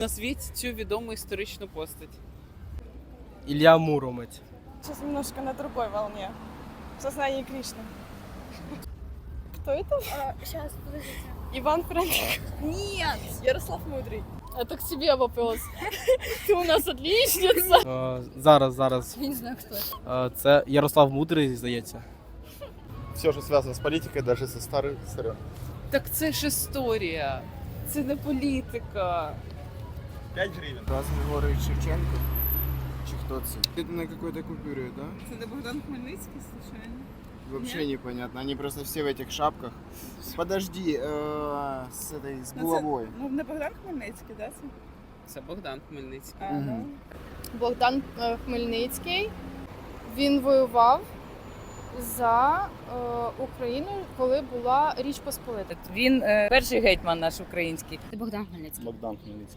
Назвіть цю відому історичну постать. Ілля Муромець. Сейчас немножко на другой волне. В сознании Кришны. Кто это? Сейчас, подождите. Иван Франк. Нет! Ярослав Мудрый. Это к тебе вопрос. Ты у нас отличница. Е, зараз, зараз. Я не знаю, кто это. Е, це Ярослав Мудрий, здається. Все, что связано с политикой, даже со старых сторон. Так це ж історія. Це не політика. 5 гривен. Тарас Григорович Шевченко? Чи хто це? Это на какой-то купюре, да? Це не Богдан Хмельницький, случайно? Вообще непонятно. Они просто все в этих шапках. Подожди, э, с этой, с булавой. Ну, не Богдан Хмельницький, да? Це, це Богдан Хмельницький. Мгм. Богдан е, Хмельницький. Він воював за е, Україну, коли була Річ Посполита. Він е, перший гетьман наш український. Богдан Хмельницький. Богдан Хмельницкий.